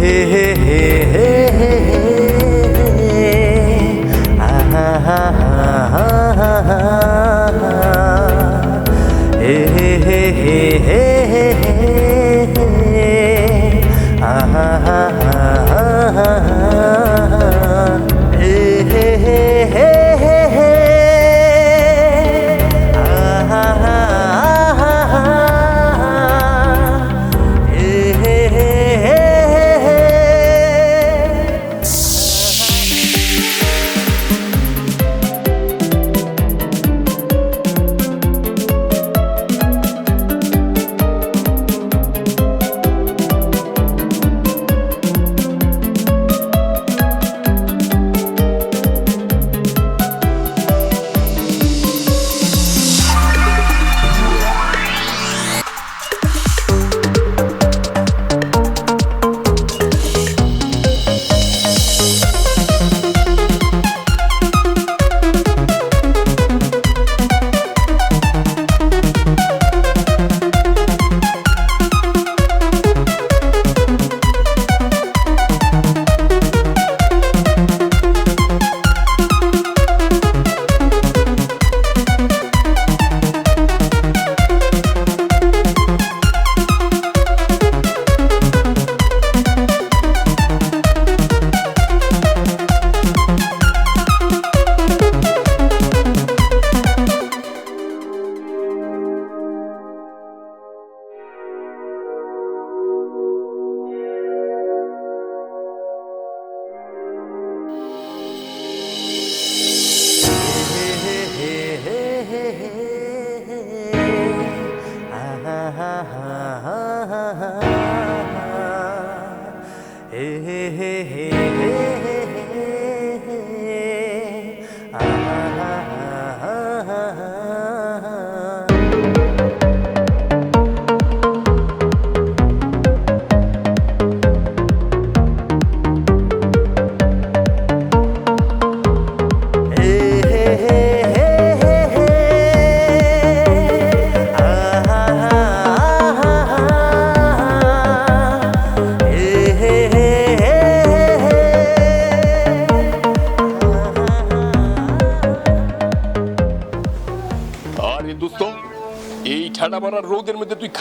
हे हे हे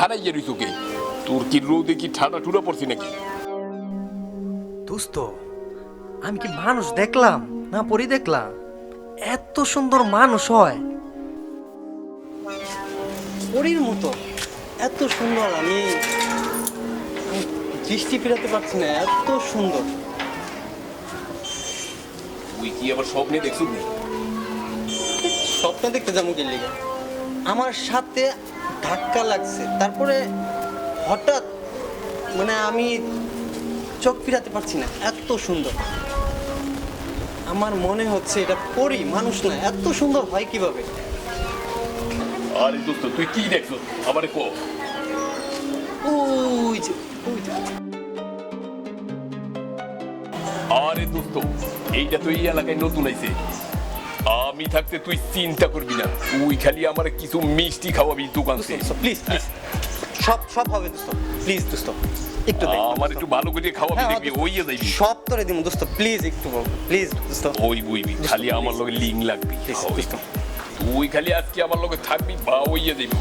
রোদের মধ্যে খারাই রইছ কে? তোর কি রোদে কি ঠান্ডা টুরা পড়ছি নাকি? দোস্ত আমি কি মানুষ দেখলাম না পরি দেখলাম? এত সুন্দর মানুষ হয়। পরীর মতো এত সুন্দর আমি দৃষ্টি ফেরাতে পারছি না এত সুন্দর। তুই কি আবার স্বপ্নে দেখছিস স্বপ্ন দেখতে যাব লিগে আমার সাথে ধাক্কা লাগছে। তারপরে হঠাৎ মানে আমি চোখ ফিরাতে পারছি না এত সুন্দর। আমার মনে হচ্ছে এটা পরি মানুষ না এত সুন্দর হয় কীভাবে? আরে দোস্ত তুই কি দেখছ? আমারে কো। ওই যে ওই যে। আরে দোস্ত এইটা তো এই এলাকায় নতুন আইছে। আমি থাকতে তুই চিন্তা করবি না। তুই খালি আমার কিছু মিষ্টি খাওয়াবি দোকান থেকে। প্লিজ প্লিজ সব সব হবে দোস্ত। প্লিজ দোস্ত। একটু আমার একটু ভালো করে খাওয়াবি হ্যাঁ, দেখবি ওইয়ে যাইবি সব তোরে দিমু দোস্ত। প্লিজ একটু প্লিজ দোস্ত। ওই বুইবি খালি আমার লগে লিং লাগবি। তুই খালি আজকে আমার লগে থাকবি বা ওইয়ে যাইবি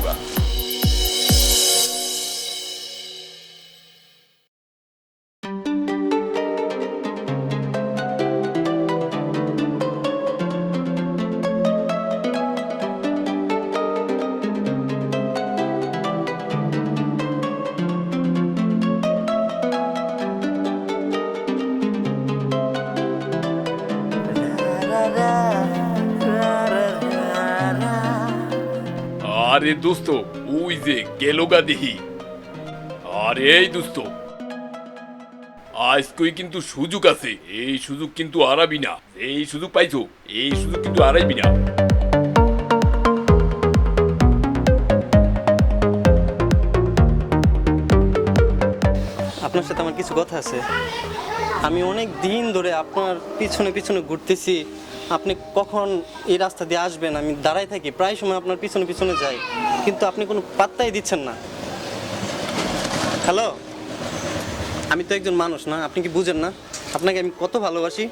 আরে দোস্ত, ওই যে গেলোগা দেখি। আরে এই দোস্ত আজ কই কিন্তু সুযোগ আছে, এই সুযোগ কিন্তু হারাবি না, এই সুযোগ পাইছো, এই সুযোগ কিন্তু হারাইবি না। আপনার সাথে আমার কিছু কথা আছে। আমি অনেক দিন ধরে আপনার পিছনে পিছনে ঘুরতেছি আপনি কখন এই রাস্তা দিয়ে আসবেন, আমি দাঁড়াই থাকি, প্রায় সময় আপনার পিছনে পিছনে যাই, কিন্তু আপনি কোনো পাত্তাই দিচ্ছেন না। হ্যালো আমি তো একজন মানুষ না, আপনি কি বুঝেন না? আপনাকে আমি কত ভালোবাসি?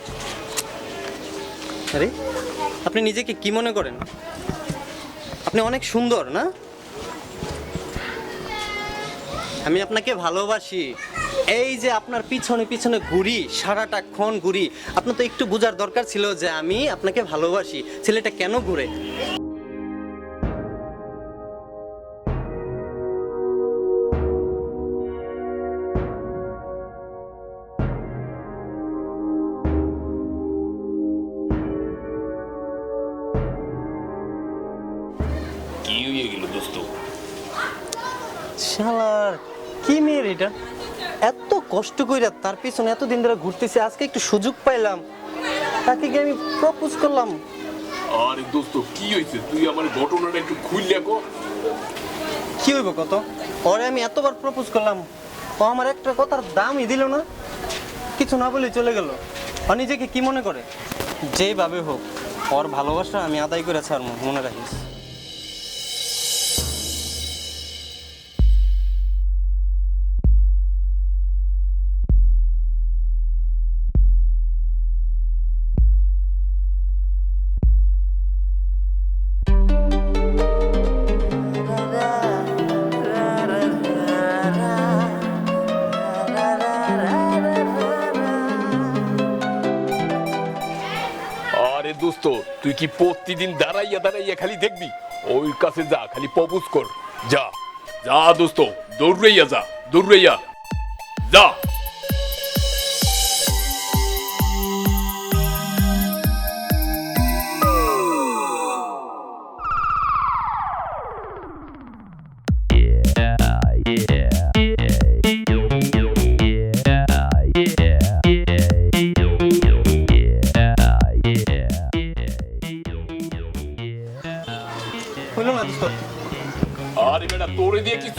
আরে, আপনি নিজেকে কি মনে করেন? আপনি অনেক সুন্দর, না? আমি আপনাকে ভালোবাসি। এই যে আপনার পিছনে পিছনে ঘুরি সারাটা ক্ষণ ঘুরি আপনার তো একটু বোঝার দরকার ছিল যে আমি আপনাকে ভালোবাসি। ছেলেটা কেন ঘুরে? কষ্ট কইরা তার পিছনে এতদিন ধরে ঘুরতেছি আজকে একটু সুযোগ পাইলাম। তাকে গিয়ে আমি প্রপোজ করলাম। আরে দোস্ত কি হয়েছে? তুই আমার ঘটনাটা একটু খুললে কো। কি হইব কত? ওরে আমি এতবার প্রপোজ করলাম। ও আমার একটা কথার দামই দিল না। কিছু না বলে চলে গেল। ও নিজেকে কি মনে করে? যেভাবে হোক ওর ভালোবাসা আমি আদায় করে ছাড়বো মনে রাখিস। কি প্রতিদিন দাঁড়াইয়া দাঁড়াইয়া খালি দেখবি? ওই কাছে যা, খালি প্রপোজ কর। যা। যা দোস্ত, দৌড়াইয়া যা দৌড়াইয়া। যা।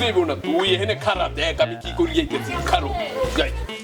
তোরে দিয়ে কিছু হইব না তুই এখানে খারা দেখ আমি কি করি যাইতেছি খারো যাই আরে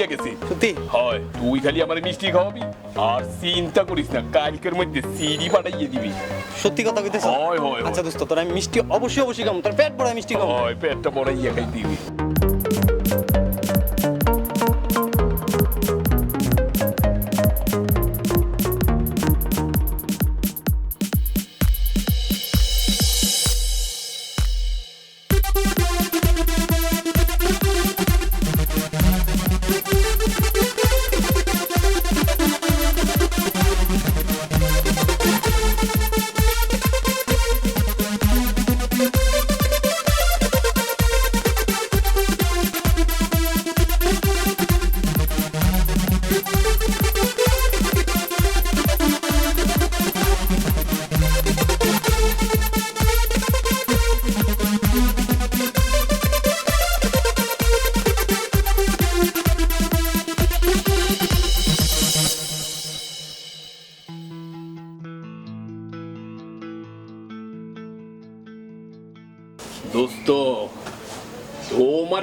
হইয়া গেছে। সত্যি? হয় তুই খালি আমার মিষ্টি খাওয়াবি আর চিন্তা করিস না কালকের মধ্যে সিডি পাঠাইয়ে দিবি। সত্যি কথা কইতেছ? হয়, হয়। আচ্ছা দোস্ত তোর আমি মিষ্টি অবশ্যই অবশ্যই খাব তোর পেট বড় মিষ্টি খাব হয় পেটটা বড়াইয়া খাই দিবি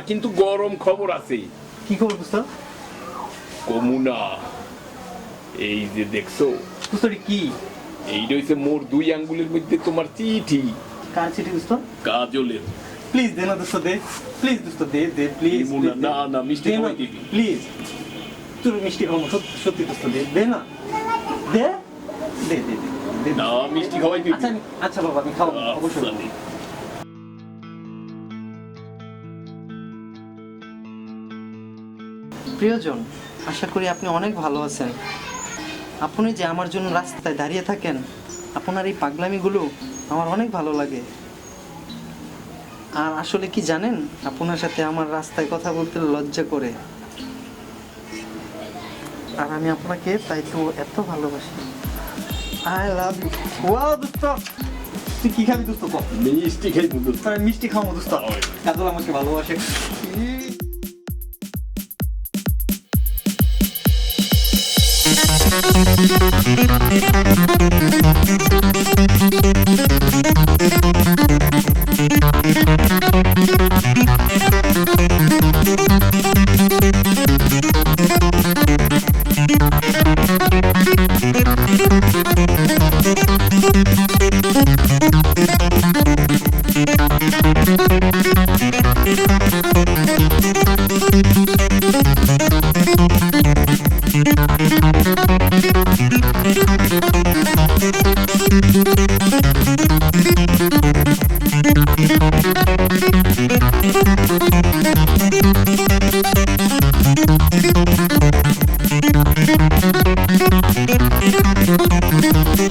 কিন্তু গরম খবর আছে কি খবর দোস্ত কমুনা। এই যে দেখছ? এটা কি? এইটা হইছে মোর দুই আঙ্গুলের মধ্যে তোমার চিঠি। কার চিঠি দোস্ত কাজলের। প্লিজ দে না দোস্ত দে। প্লিজ দোস্ত দে দে প্লিজ না, না, মিষ্টি খাওয়াই দিবি। প্লিজ। তোর মিষ্টি খাব সত্যি দোস্ত দে দে না। দে? দে দে দে না মিষ্টি খাওয়াই দিবি। আচ্ছা আচ্ছা বাবা আমি খাব অবশ্যই। প্রিয়জন আশা করি আপনি অনেক ভালো আছেন। আপনি যে আমার জন্য রাস্তায় দাঁড়িয়ে থাকেন আপনার এই পাগলামিগুলো আমার অনেক ভালো লাগে। আর আসলে কি জানেন আপনার সাথে আমার রাস্তায় কথা বলতে লজ্জা করে। আর আমি আপনাকে তাই তো এত ভালোবাসি। আই লাভ ইউ ওয়াও দোস্ত! তুই কি খাবি দোস্ত? মিষ্টি খাই দোস্ত। মিষ্টি খাওয়াবো দোস্ত। কাজল আমাকে ভালোবাসে। ピッピ আরে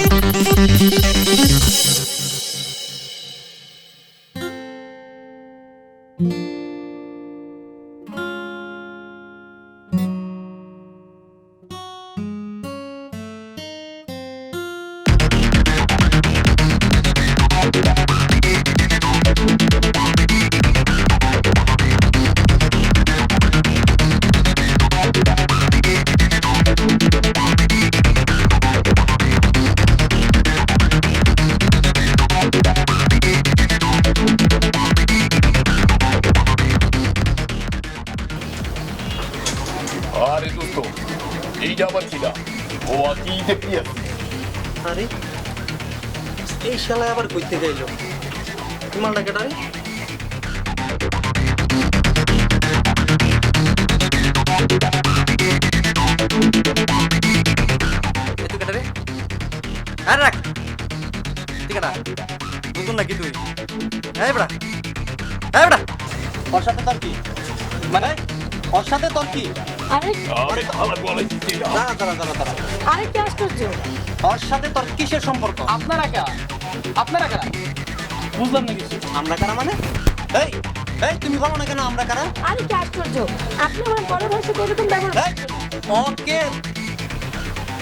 আরে রাখ। তুই নতুন নাকি তুই? হ্যাঁ বেড়া হ্যাঁ বেড়া ওর সাথে তোর কি? মানে ওর সাথে তোর কি? আরে আরে খালা বলাই দাঁড়া দাঁড়া দাঁড়া দাঁড়া। আরে কি আশ্চর্য? ওর সাথে তোর কিসের সম্পর্ক? আপনারা আপনারা কারা? বুঝলাম না কিছু। আমরা কারা মানে? এই এই তুমি বলো না কেন আমরা কারা? আরে কি আশ্চর্য। আপনি আমার বড় সাথে এরকম ব্যবহার ওকে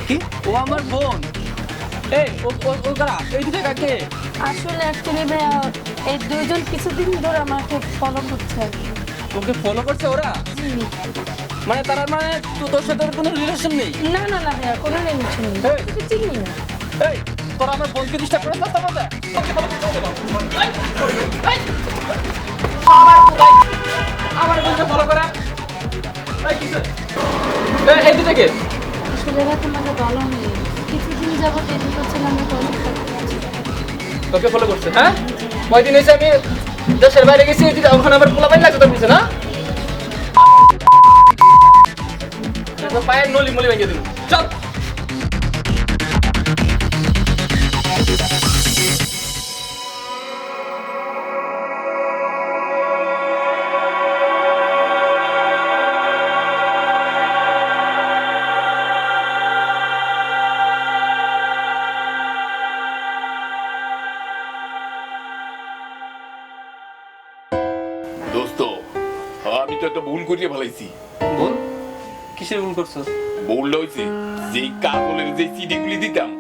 কি? ও আমার বোন। এই ও ও- ও কারা? এই দুটো কাকে আসলে অ্যাকচুয়ালি ভাইয়া এই দুইজন কিছুদিন ধরে আমাকে ফলো করছে। আর কি। তোকে ফলো করছে ওরা? মানে তারা মানে তোর সাথে কোনো রিলেশন নেই? না না না ভাইয়া কোনো রিলেশন নেই। কিছু চিনি না। এই তোরা আমার বোনকে ডিস্টার্ব করে। তার মধ্যে আমার বোনকে ফলো করা তোকে ফলো করছে হ্যাঁ? কয়দিন হয়েছে আমি দেশের বাইরে গেছি ওখানে আমার পোলা পানি লাগছে তোর পিছনে না? পায়ের নলি মলি ভেঙে দিল। চল। করিয়ে বল কিসের ভুল করছ ভুলটা হয়েছে যেই কাজলের যে সিডি দিতাম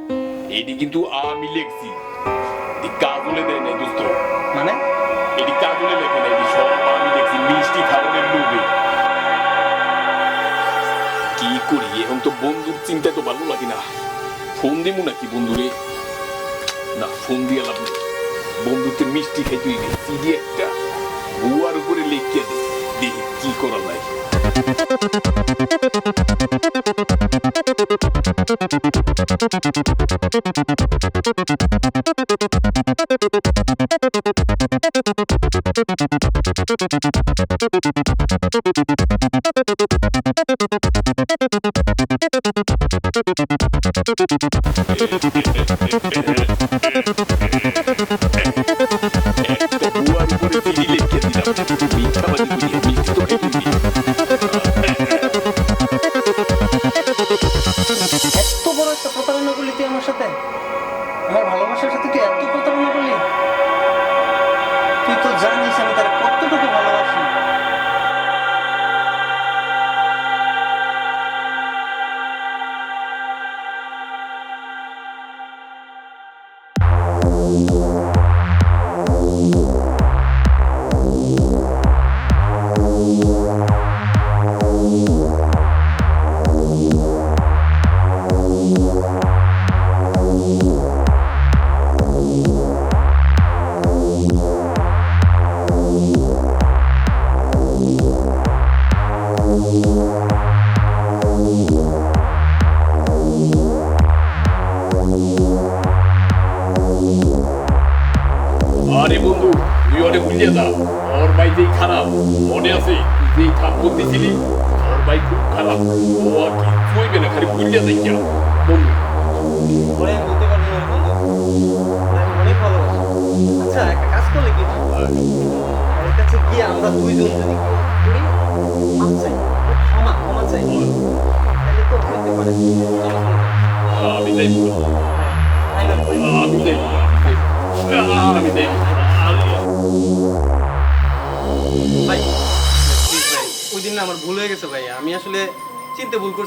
এটি কিন্তু আমি লেখছি। এই কাজলে দেয় নাই দোস্ত। মানে? এটি কাজলে লেখে নাই এটি সব আমি লেখছি মিষ্টি খাওয়ানোর লোভে। কি করি এখন তো বন্ধুর চিন্তা তো ভালো লাগে না। ফোন দিমু নাকি বন্ধুরে? না ফোন দিয়ে লাভ নেই। বন্ধুতে মিষ্টি খাইতে হইবে সিডি একটা বুয়ার উপরে লেখিয়া দে দেখি কি করা যায় একটা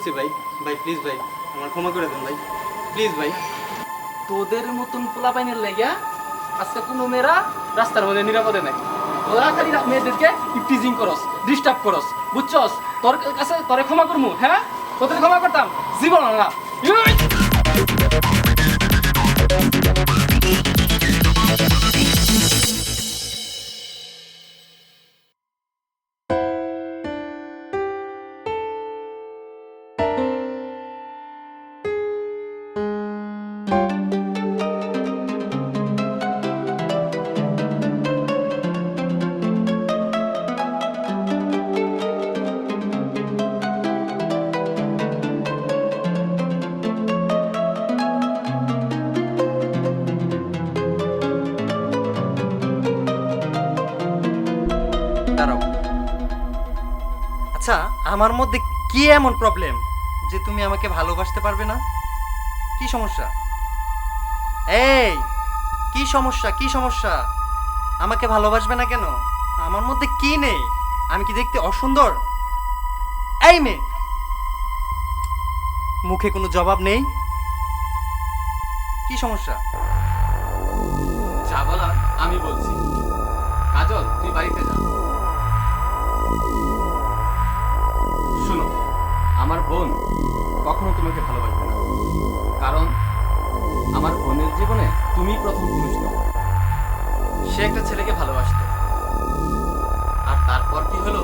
করছি ভাই। ভাই প্লিজ ভাই, আমার ক্ষমা করে দেন ভাই। প্লিজ ভাই। তোদের মতন পোলা পাইনের লাগিয়া আজকে কোনো মেয়েরা রাস্তার মধ্যে নিরাপদে নাই। ওরা খালি মেয়েদেরকে ইপটিজিং করস ডিস্টার্ব করস, বুঝছস? তোর কাছে তোরে ক্ষমা করমু হ্যাঁ? তোদের ক্ষমা করতাম। জীবন না আমার মধ্যে কি এমন প্রবলেম যে তুমি আমাকে ভালোবাসতে পারবে না? কি সমস্যা? এই, কি সমস্যা কি সমস্যা? আমাকে ভালোবাসবে না কেন? আমার মধ্যে কি নেই? আমি কি দেখতে অসুন্দর? এই মেয়ে! মুখে কোনো জবাব নেই? কি সমস্যা? যা বলার আমি বলছি। কাজল, তুই বাড়িতে যা। বোন, কখনো তোমাকে ভালোবাসবে না। কারণ আমার বোনের জীবনে তুমি প্রথম পুরুষ সে একটা ছেলেকে ভালোবাসতো। আর তারপর কি হলো?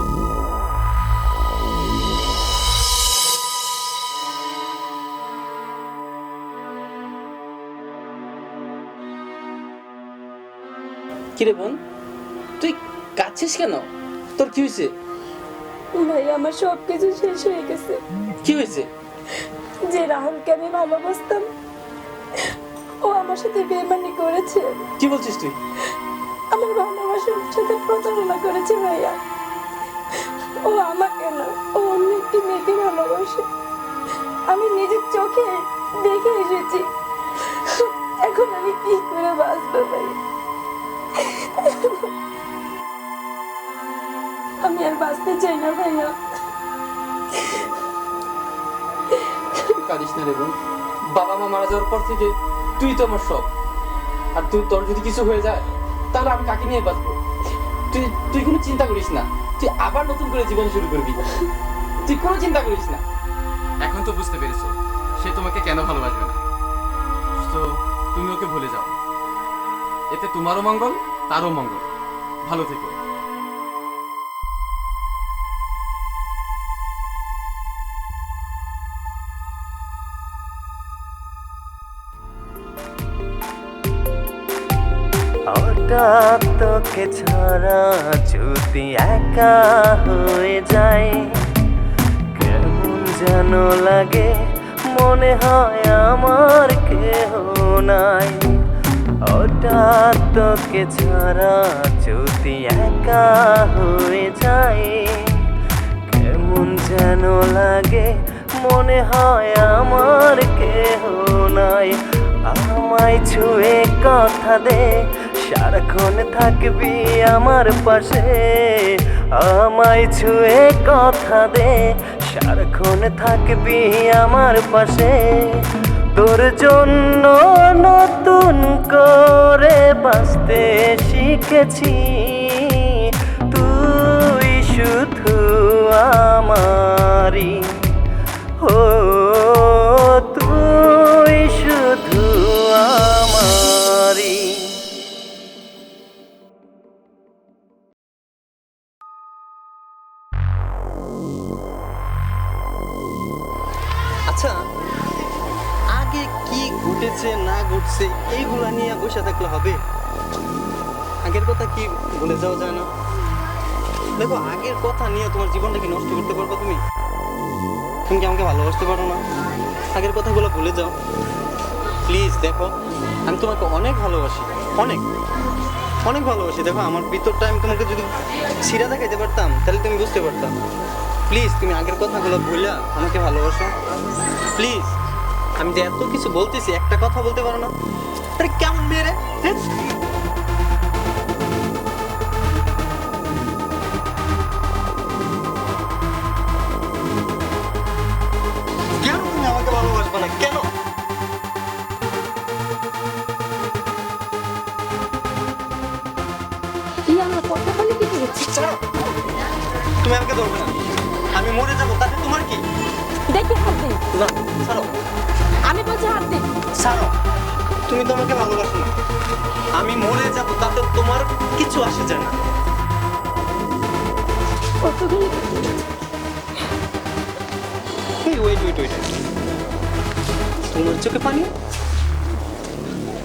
কিরে বোন, তুই কাঁদছিস কেন? তোর কি হয়েছে? ভাই আমার সব কিছু শেষ হয়ে গেছে। কি হয়েছে? যে রাহুলকে আমি ভালোবাসতাম ও আমার সাথে বেমানি করেছে। কি বলছিস তুই? আমার ভালোবাসার সাথে প্রতারণা করেছে ভাইয়া। ও আমাকে না ও অন্য একটি মেয়েকে ভালোবাসে। আমি নিজের চোখে দেখে এসেছি। এখন আমি কি করে বাঁচবো ভাই আমি আর বাঁচতে চাই না ভাইয়া। কাঁদিস না রে বোন। বাবা মা মারা যাওয়ার পর থেকে তুই তো আমার সব। আর তুই তোর যদি কিছু হয়ে যায় তাহলে আমি কাকে নিয়ে বাঁচবো? তুই তুই কোনো চিন্তা করিস না। তুই আবার নতুন করে জীবন শুরু করবি। তুই কোনো চিন্তা করিস না। এখন তো বুঝতে পেরেছ সে তোমাকে কেন ভালোবাসবে না। তো তুমি ওকে ভুলে যাও। এতে তোমারও মঙ্গল তারও মঙ্গল। ভালো থেকো। ছাড়া যদি একা হয়ে যায় কেমন যেন লাগে মনে হয় আমার কেহ নাই। হঠাৎ তোকে ছাড়া যদি একা হয়ে যায় কেমন যেন লাগে মনে হয় আমার কেহ নাই। আমায় ছুঁয়ে কথা দে সারাক্ষণ থাকবি আমার পাশে। আমায় ছুঁয়ে কথা দে সারাক্ষণ থাকবি আমার পাশে। তোর জন্য নতুন করে বাঁচতে শিখেছি। তুই শুধু আমারি ও, তুই ঘটছে এইগুলা নিয়ে বসে থাকলে হবে? আগের কথা কি ভুলে যাওয়া যায় না। দেখো, আগের কথা নিয়ে তোমার জীবনটা কি নষ্ট করতে পারব তুমি? তুমি কি আমাকে ভালোবাসতে পারো না? আগের কথাগুলো ভুলে যাও। প্লিজ দেখো, আমি তোমাকে অনেক ভালোবাসি, অনেক অনেক ভালোবাসি। দেখো, আমার ভিতরটা আমি তোমাকে যদি সিরা দেখাইতে পারতাম, তাহলে তুমি বুঝতে পারতাম। প্লিজ তুমি আগের কথাগুলো ভুলে আমাকে ভালোবাসো। প্লিজ আমি যে এত কিছু বলতেছি একটা কথা বলতে পারো না। আরে কেমন মেয়ে রে। কেন তুমি আমাকে ভালোবাসবে না? কেন। তুমি আমাকে ধরবে না। আমি মরে যাব তাতে তোমার কি? দেখি হাত না ছাড়ো আমি বলছি হাত দে। ছাড়ো। তুমি তো আমাকে ভালোবাসো না। আমি মরে যাব তাতে তোমার কিছু আসে যায় না। কতগুলো এই ওয়েট ওয়েট ওয়েট তোমার চোখে পানি?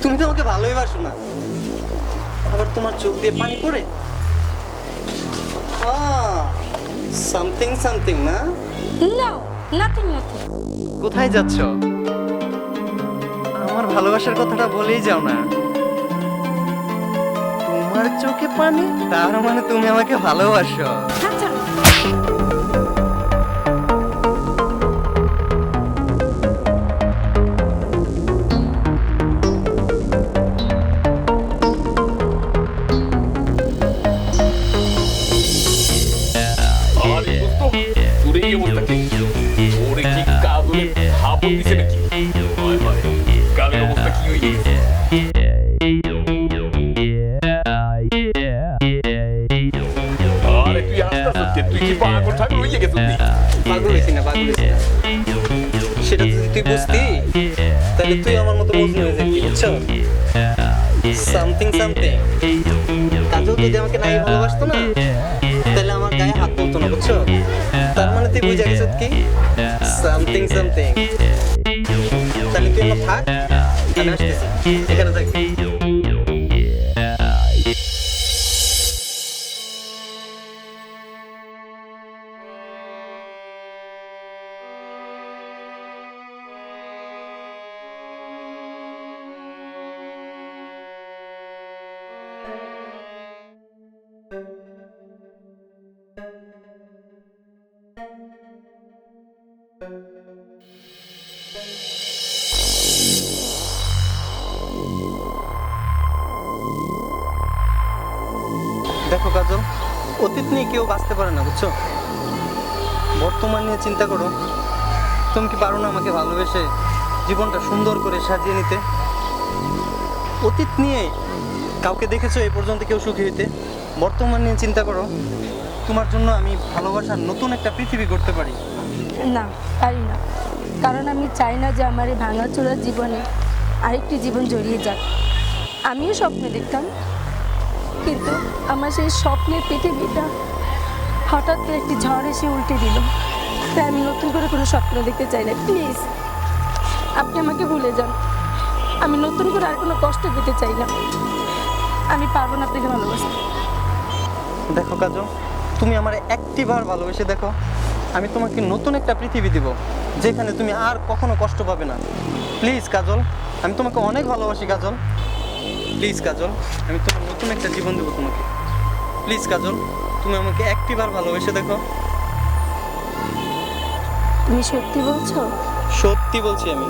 তুমি তো আমাকে ভালোই বাসো না। আবার তোমার চোখ দিয়ে পানি পড়ে? সামথিং সামথিং না? No, nothing, nothing. কোথায় যাচ্ছ? ভালোবাসার কথাটা বলেই যাও না। তোমার চোখে পানি তার মানে তুমি আমাকে ভালোবাসো। বুঝতি? তাহলে তুই আমার মতো মজনু হয়ে বুঝছ? সামথিং সামথিং কাজল যদি আমাকে নাই ভালোবাসতো না, তাহলে আমার গায়ে হাত তুলতো না, বুঝছ? তার মানে তুই বুঝে গেছিস কি? সামথিং সামথিং তাহলে তুই আমার থাক এখানে থাকি। তুমি কি পারো না আমাকে ভালোবেসে জীবনটা সুন্দর করে সাজিয়ে নিতে? অতীত নিয়ে কাউকে দেখেছ এই পর্যন্ত কেউ সুখী হইতে? বর্তমান নিয়ে চিন্তা করো। তোমার জন্য আমি ভালোবাসার নতুন একটা পৃথিবী করতে পারি। না পারি না। কারণ আমি চাই না যে আমার এই ভাঙাচোরা জীবনে আরেকটি জীবন জড়িয়ে যাক। আমিও স্বপ্ন দেখতাম, কিন্তু আমার সেই স্বপ্নের পৃথিবীটা হঠাৎ করে একটি ঝড় এসে উল্টে দিল। তাই আমি নতুন করে কোনো স্বপ্ন দেখতে চাই না প্লিজ আপনি আমাকে ভুলে যান। আমি নতুন করে আর কোনো কষ্ট পেতে চাই না। আমি পারব না আপনাকে ভালোবাসতে। দেখো কাজল, তুমি আমার একটিবার ভালোবেসে দেখো, আমি তোমাকে নতুন একটা পৃথিবী দিব, যেখানে তুমি আর কখনো কষ্ট পাবে না। প্লিজ কাজল, আমি তোমাকে অনেক ভালোবাসি, কাজল। প্লিজ কাজল, আমি তোমার নতুন একটা জীবন দেবো তোমাকে। প্লিজ কাজল, তুমি আমাকে একটিবার ভালোবেসে দেখো তুমি সত্যি বলছো? সত্যি বলছি আমি।